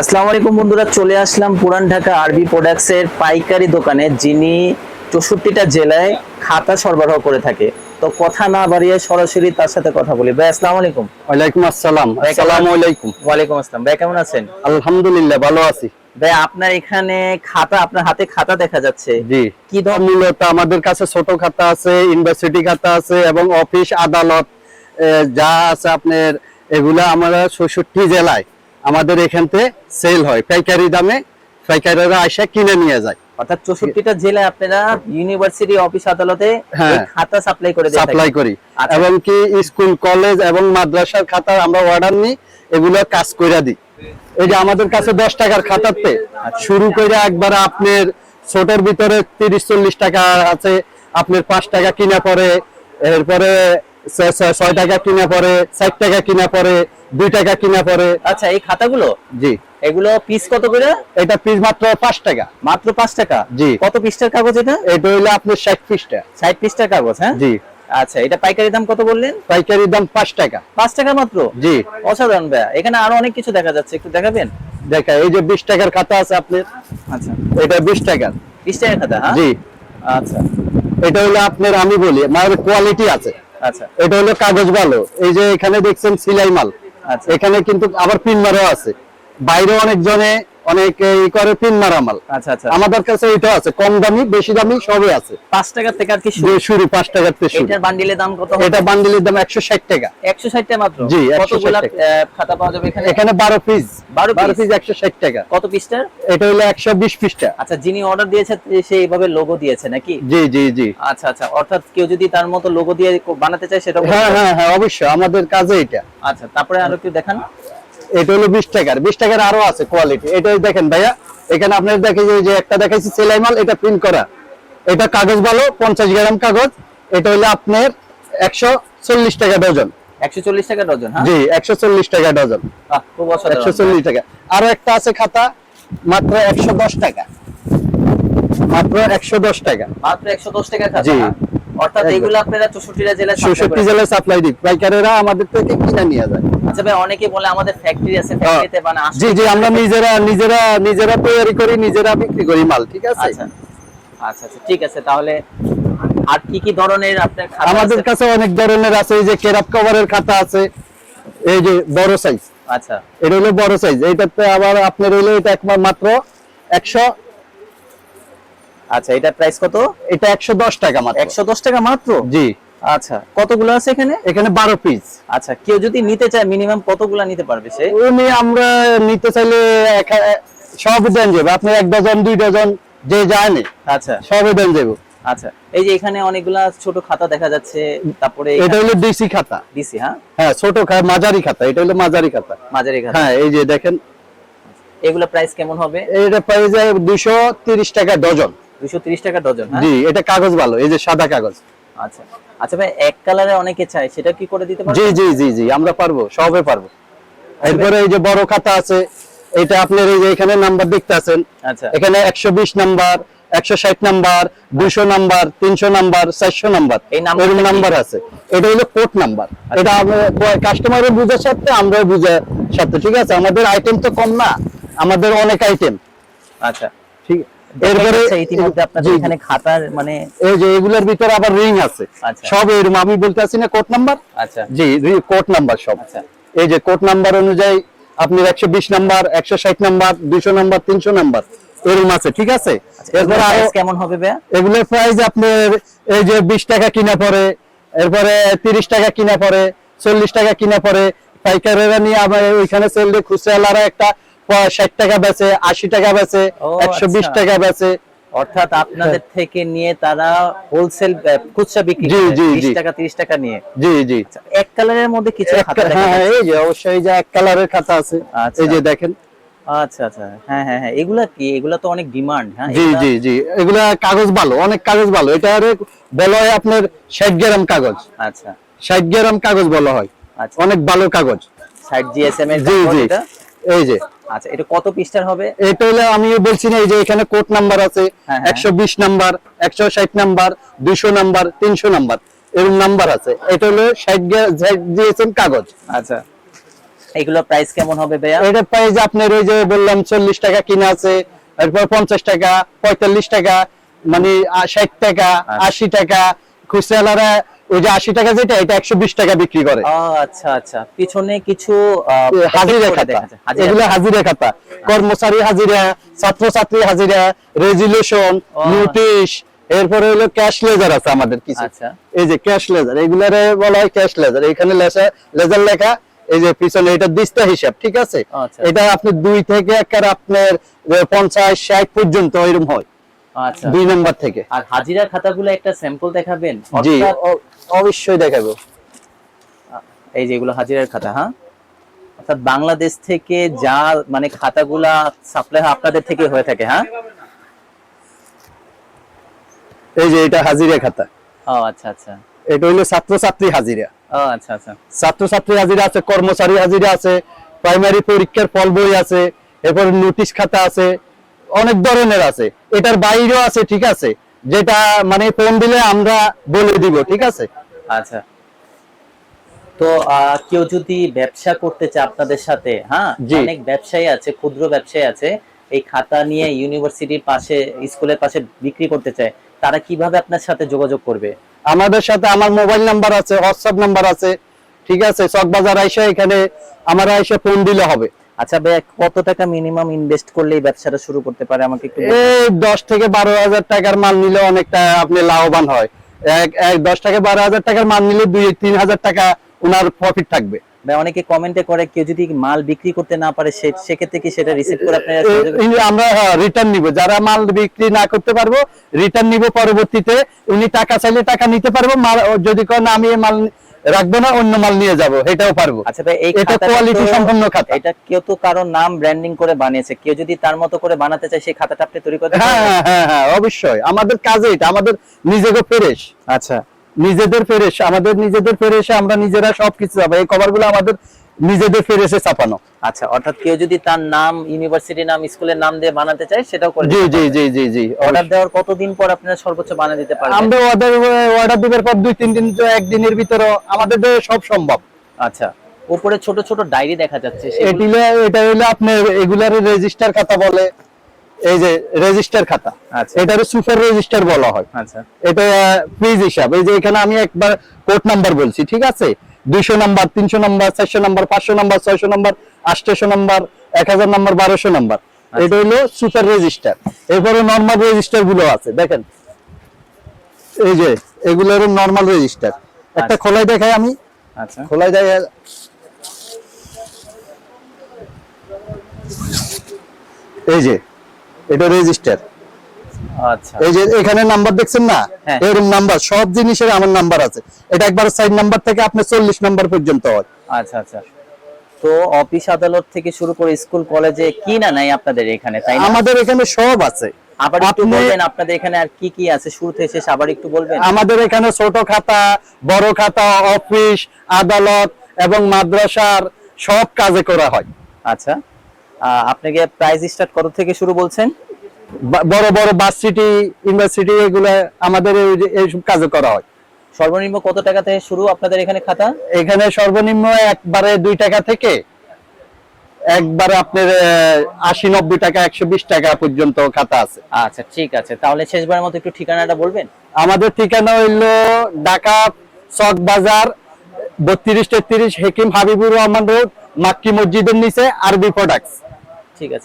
আসসালামু আলাইকুম বন্ধুরা চলে আসলাম পুরান ঢাকা আরবি প্রোডাক্টস এর পাইকারি দোকানে যিনি চৌষট্টিটা জেলায় খাতা সরবরাহ করে থাকে। তো কথা না বাড়িয়ে সরাসরি তার সাথে কথা বলি। ভাই আসসালামু আলাইকুম। ওয়ালাইকুম আসসালাম। আসসালামু আলাইকুম। ওয়ালাইকুম আসসালাম। ভাই কেমন আছেন? আলহামদুলিল্লাহ ভালো আছি। ভাই আপনার এখানে খাতা আপনার হাতে খাতা দেখা যাচ্ছে। জি। কি ধর মূলত আমাদের কাছে ছোট খাতা আছে ইউনিভার্সিটি খাতা আছে এবং অফিস আদালত যা আছে আপনার এগুলা আমরা ষষট্টি জেলায় আমাদের এখান থেকে সেল হয়। পাইকারি দামে পাইকারিরা আসে কিনে নিয়ে যায়। অর্থাৎ চৌষট্টিটা জেলায় আপনারা ইউনিভার্সিটি অফিস আদালতে হ্যাঁ। খাতা সাপ্লাই করে সাপ্লাই করি। আচ্ছা। এবং কি স্কুল কলেজ এবং মাদ্রাসার খাতা আমরা অর্ডার নিই এগুলো কাজ কইরা দিই। এই যে আমাদের কাছে দশ টাকার খাতাতে শুরু করে একবার আপনার ছোটর ভিতরে তিরিশ চল্লিশ টাকা আছে আপনার পাঁচ টাকা কিনা পরে এরপরে ছয় টাকা কিনা পরে ষাট টাকা কিনা পরে দুই টাকা কিনা পরে। আচ্ছা এই খাতাগুলো? জি। এগুলো পিস কত করে? এটা পিস মাত্র পাঁচ টাকা। মাত্র পাঁচ টাকা? জি। কত পৃষ্ঠার কাগজ এটা? এটা হইল আপনার ষাট পিসটা ষাট পৃষ্ঠার কাগজ হ্যাঁ? জি। আচ্ছা এটা পাইকারি দাম কত বললেন? পাইকারি দাম পাঁচ টাকা। পাঁচ টাকা মাত্র? জি। অসাধারণ ভাইয়া। এখানে আরও অনেক কিছু দেখা যাচ্ছে একটু দেখাবেন? দেখা এই যে বিশ টাকার খাতা আছে আপনার। আচ্ছা। এটা বিশ টাকার বিশ টাকার খাতা হ্যাঁ? জি। আচ্ছা। এটা হলো আপনার আমি বলি আমার কোয়ালিটি আছে। আচ্ছা। এটা হলো কাগজ ভালো। এই যে এখানে দেখছেন সিলাই মাল। এখানে কিন্তু আবার পিন মারাও আছে। বাইরে অনেক জনে অনেক ই করে পিন মারা আচ্ছা আচ্ছা। আমাদের কাছে এটা আছে কম দামি বেশি দামি সবই আছে। পাঁচ টাকা থেকে আর কি শুরু? শুরু পাঁচ টাকার থেকে শুরু। এটার বান্ডিলের দাম কত এটা বান্ডিলের দাম একশো ষাট টাকা। একশো ষাট টাকা মাত্র? জি, কতগুলা খাতা পাওয়া যাবে এখানে? এখানে বারো পিস 12 পিস একশো ষাট টাকা। কত পিসটার এটা হলো একশো বিশ পিসটা আচ্ছা যিনি অর্ডার দিয়েছে সে এইভাবে লোগো দিয়েছে নাকি? জি জি জি। আচ্ছা আচ্ছা অর্থাৎ কেউ যদি তার মতো লোগো দিয়ে বানাতে চায় সেটা হ্যাঁ হ্যাঁ হ্যাঁ অবশ্যই আমাদের কাজে এটা। আচ্ছা তারপরে আরও একটু দেখান? এটা হলো বিশ টাকার। বিশ টাকার আরও আছে কোয়ালিটি এটা দেখেন ভাইয়া এখানে আপনার দেখে যে- একটা দেখাইছি সেলাই মাল এটা প্রিন্ট করা। এটা কাগজ ভালো পঞ্চাশ গ্রাম কাগজ। এটা হলো আপনার একশো চল্লিশ টাকা ডজন। একশো চল্লিশ টাকা ডজন হ্যাঁ? জি একশো চল্লিশ টাকা ডজন। চল্লিশ টাকা। আরও একটা আছে খাতা মাত্র একশো দশ টাকা। মাত্র একশো দশ টাকা। মাত্র একশো দশ টাকা জি। অর্থাৎ। এইগুলো আপনারা চৌষট্টিটা জেলায় supply চৌষট্টি করেন। জেলায় সাপ্লাই দিই। পাইকারেরা আমাদের থেকে কিনে নিয়ে যায়। আচ্ছা ভাই অনেকে বলে আমাদের ফ্যাক্টরি আছে ফ্যাক্টরিতে আসলে- জি জি আমরা নিজেরা নিজেরা নিজেরা তৈরি করি নিজেরা বিক্রি করি মাল ঠিক আছে? আচ্ছা। আচ্ছা আচ্ছা ঠিক আছে তাহলে আর কি কি ধরনের আপনার খাতা আমাদের? কাছে অনেক ধরনের আছে এই যে কেরাপ কভারের খাতা আছে এই যে বড় সাইজ আচ্ছা। এটা হলো বড় সাইজ এইটাতে আবার আপনার হইল এটা একবার মাত্র একশো আচ্ছা এটা প্রাইস কত? এটা একশো দশ টাকা মাত্র। একশো দশ টাকা মাত্র? জি। আচ্ছা কতগুলো আছে এখানে? এখানে বারো পিস আচ্ছা কেউ যদি নিতে চায় মিনিমাম কতগুলা নিতে পারবে সে? উনি আমরা নিতে চাইলে সব দেন যাবে। আপনি এক ডজন দুই ডজন যে জানে আচ্ছা। সব দেন যাবে। আচ্ছা এই যে এখানে অনেকগুলা ছোট খাতা দেখা যাচ্ছে তারপরে এটা হলো ডিসি খাতা। দিছি হ্যাঁ? হ্যাঁ ছোট মাঝারি খাতা এটা হলো মাঝারি খাতা। মাঝারি খাতা। হ্যাঁ এই যে দেখেন। এগুলো প্রাইস কেমন হবে? এটা দুশো তিরিশ টাকা ডজন। দুশো তিরিশ টাকা ডজন হ্যাঁ? জি এটা কাগজ ভালো এই যে সাদা কাগজ। আচ্ছা। আচ্ছা ভাই এক কালারে অনেকে চায় সেটা কি করে দিতে পারবে জি জি জি জি আমরা পারব সবে পারব। এরপরে এই যে বড় খাতা আছে এটা আপনার এই যে এখানে নাম্বার দেখতে আছেন আচ্ছা। এখানে একশো বিশ নাম্বার একশো ষাট নাম্বার দুশো নাম্বার তিনশো নাম্বার চারশো নাম্বার এই নাম্বার আছে। এটা হলো কোড নাম্বার। এটা কাস্টমারের বুঝার সাথে আমরাও বুঝার সাথে ঠিক আছে? আমাদের আইটেম তো কম না আমাদের অনেক আইটেম আচ্ছা। এরপরে ইতিমধ্যে আপনাদের। এখানে খাতার মানে এই যে এগুলোর ভিতরে আবার রিং আছে আচ্ছা। সব এরকম আমি বলতে আছি না কোড নাম্বার আচ্ছা জি কোড নাম্বার সব আচ্ছা। এই যে কোড নাম্বার অনুযায়ী আপনি একশো বিশ নাম্বার একশো ষাট নাম্বার দুশো নাম্বার তিনশো নাম্বার এরকম আছে ঠিক আছে এরপরে এরপরে আরও কেমন হবে এগুলোর প্রাইস আপনার এই যে বিশ টাকা কিনা পড়ে এরপরে তিরিশ টাকা কিনা পড়ে চল্লিশ টাকা কিনা পড়ে পাইকারেরা নিয়ে আবার ওইখানে সেল দিয়ে খুচরালারা একটা ষাট টাকা বেচে আশি টাকা বেচে একশো বিশ আচ্ছা। টাকা বেচে। অর্থাৎ আপনাদের থেকে নিয়ে তারা হোলসেল খুচরা বিক্রি জি, জি, জি। টাকা 30 টাকা নিয়ে। জি জি। আচ্ছা, এক কালারের মধ্যে কিছু খাতা হ্যাঁ হ্যাঁ, এই যে অবশ্যই যে এক কালারের খাতা আছে। আচ্ছা। এই যে দেখেন। আচ্ছা আচ্ছা। হ্যাঁ হ্যাঁ হ্যাঁ। এগুলা কি? এগুলা তো অনেক ডিমান্ড হ্যাঁ? জি জি জি। এগুলা কাগজ ভালো অনেক কাগজ ভালো এটা আরে বলা হয় আপনার ষাট গ্রাম কাগজ। আচ্ছা। ষাট গ্রাম কাগজ বলা হয়। আচ্ছা। অনেক ভালো কাগজ। সাইড জিএসএম এর জি জি? এই যে। আচ্ছা এটা কত পৃষ্ঠার হবে? এটা হলো আমি বলছি না এই যে এখানে কোড নাম্বার আছে হ্যাঁ, হ্যাঁ। একশো বিশ নাম্বার একশো ষাট নাম্বার দুইশো নাম্বার তিনশো নাম্বার এরকম নাম্বার আছে। এটা হলো ষাট দিয়েছেন কাগজ। আচ্ছা। এগুলো প্রাইস কেমন হবে ভাইয়া? এটা প্রাইস আপনার ওই যে বললাম চল্লিশ টাকা কিনা আছে এরপর পঞ্চাশ টাকা পঁয়তাল্লিশ টাকা মানে ষাট টাকা আচ্ছা। আশি টাকা খুচরালারা ওই যে আশি টাকা যেটা এটা একশো বিশ টাকা বিক্রি করে। আচ্ছা আচ্ছা। পিছনে কিছু হাজিরা খাতা। এগুলো হাজিরা খাতা। কর্মচারী হাজিরা ছাত্রছাত্রী হাজিরা রেজুলেশন নোটিশ এরপরে হলো ক্যাশ লেজার আছে আমাদের কিছু। আচ্ছা। এই যে ক্যাশ লেজার এগুলারে বলা হয় ক্যাশ লেজার। এখানে লেজার লেখা এই যে পিছনে এটা দিস্তা হিসাব ঠিক আছে? আচ্ছা। এটা আপনি দুই থেকে আপনার পঞ্চাশ ষাট পর্যন্ত এরকম হয়। দুই নম্বর থেকে। আর হাজিরা খাতাগুলো একটা স্যাম্পল দেখাবেন? জি। অবশ্যই দেখাবো। এই যেগুলো হাজিরার খাতা হ্যাঁ? অর্থাৎ বাংলাদেশ থেকে যা মানে খাতাগুলা সাপ্লাই আপনাদের থেকে হয়ে থাকে হ্যাঁ? এই যে এটা হাজিরা খাতা। ও আচ্ছা আচ্ছা। এটা হইল ছাত্রছাত্রী হাজিরা। ও আচ্ছা আচ্ছা। ছাত্রছাত্রী হাজিরা আছে কর্মচারী হাজিরা আছে প্রাইমারি পরীক্ষার ফল বই আছে এরপর নোটিশ খাতা আছে অনেক ধরনের আছে। এটার বাইরেও আছে ঠিক আছে? যেটা মানে ফোন দিলে আমরা বলে দিব ঠিক আছে? আচ্ছা। তো কেউ যদি ব্যবসা করতে চায় আপনাদের সাথে হ্যাঁ? অনেক ব্যবসায়ী আছে ক্ষুদ্র ব্যবসায়ী আছে এই খাতা নিয়ে ইউনিভার্সিটির পাশে স্কুলের পাশে বিক্রি করতে চায় তারা কীভাবে আপনার সাথে যোগাযোগ করবে? আমাদের সাথে আমার মোবাইল নাম্বার আছে হোয়াটসঅ্যাপ নাম্বার আছে ঠিক আছে? চকবাজার আইসা এখানে আমার আইসা ফোন দিলে হবে। আচ্ছা ভাইয়া কত টাকা মিনিমাম ইনভেস্ট করলে এই ব্যবসাটা শুরু করতে পারে? আমাকে একটু এই দশ থেকে বারো হাজার টাকার মাল নিলে অনেকটা আপনি লাভবান হয়। এক এক দশ থেকে বারো হাজার টাকার মাল নিলে দুই তিন হাজার টাকা ওনার প্রফিট থাকবে। ভাই অনেকে কমেন্টে করে কেউ যদি মাল বিক্রি করতে না পারে সে সেক্ষেত্রে কি সেটা রিসিভ করে আপনারা আমরা রিটার্ন নিব। যারা মাল বিক্রি না করতে পারব রিটার্ন নিব পরবর্তীতে। উনি টাকা চাইলে টাকা নিতে পারব মাল- যদি কোন আমি মাল রাখব না অন্য মাল নিয়ে যাব এটাও পারব। আচ্ছা ভাই এটা কোয়ালিটি সম্পন্ন খাতা। এটা কেউ তো কারও নাম ব্র্যান্ডিং করে বানিয়েছে। কেউ যদি তার মতো করে বানাতে চায় সেই খাতাটা আপনি তৈরি করতে হ্যাঁ হ্যাঁ হ্যাঁ হ্যাঁ অবশ্যই। আমাদের কাজে এটা আমাদের নিজেকে ফেরেশ। আচ্ছা। নিজেদের ফেরেশ আমাদের নিজেদের ফেরেশে আমরা নিজেরা সবকিছু যাব। এই কভারগুলো আমাদের নিজেদের ফেরেশে ছাপানো। আচ্ছা অর্থাৎ কেউ যদি তার নাম ইউনিভার্সিটি নাম স্কুলের নাম দিয়ে বানাতে চায় সেটাও করে জি জি জি জি জি। অর্ডার দেওয়ার কতদিন পর আপনারা সর্বোচ্চ বানিয়ে দিতে পারবেন? আমরা অর্ডার অর্ডার দিবার পর দুই তিন দিন তো একদিনের ভিতরে আমাদের সব সম্ভব। আচ্ছা উপরে ছোট ছোট ডায়েরি দেখা যাচ্ছে এটিলে এটা হলো আপনার এগুলার রেজিস্টার খাতা বলে এই যে রেজিস্টার খাতা। আচ্ছা। এটার সুপার রেজিস্টার বলা হয়। আচ্ছা। এটা ফ্রিজ হিসাব। এই যে এখানে আমি একবার কোড নাম্বার বলছি ঠিক আছে? দুইশো নাম্বার তিনশো নাম্বার চারশো নাম্বার পাঁচশো নাম্বার ছয়শো নাম্বার আটশো নাম্বার এক হাজার নাম্বার বারোশো নাম্বার। এটা হলো সুপার রেজিস্টার এরপরে নর্মাল রেজিস্টারগুলো আছে দেখেন। এই যে এগুলো হলো নর্মাল রেজিস্টার একটা আচ্ছা। খোলাই দেখাই আমি। আচ্ছা। খোলাই দেয় এই যে এটা রেজিস্টার আচ্ছা এই যে এখানে নাম্বার দেখছেন না? হ্যাঁ। এরকম নাম্বার সব জিনিসের আমার নাম্বার আছে। এটা একবার সাইড নাম্বার থেকে আপনার চল্লিশ নাম্বার পর্যন্ত হয়। আচ্ছা আচ্ছা। তো অফিস আদালত থেকে শুরু করে স্কুল কলেজে কি না নাই আপনাদের এখানে তাই আমাদের এখানে সব আছে। আবার একটু বলবেন আপনাদের এখানে আর কি কি আছে? শুরু থেকে শেষ আবার একটু বলবেন? আমাদের এখানে ছোট খাতা বড় খাতা অফিস আদালত এবং মাদ্রাসার সব কাজে করা হয়। আচ্ছা। আপনাকে প্রাইস স্টার্ট কত থেকে শুরু বলছেন? বড় বড় ভার্সিটি ইউনিভার্সিটি এগুলো আমাদের এইসব কাজে করা হয়। সর্বনিম্ন কত টাকা থেকে শুরু আপনাদের এখানে খাতা? এখানে সর্বনিম্ন একবারে দুই টাকা থেকে একবারে আপনার আশি নব্বই টাকা একশো বিশ টাকা পর্যন্ত খাতা আছে। আচ্ছা ঠিক আছে। তাহলে শেষবারের মতো একটু ঠিকানাটা বলবেন? আমাদের ঠিকানা হইল ঢাকা চক বাজার বত্রিশ তেত্রিশ হেকিম হাবিবুর রহমান রোড মাক্কি মসজিদের নিচে আরবি প্রোডাক্টস ঠিক আছে।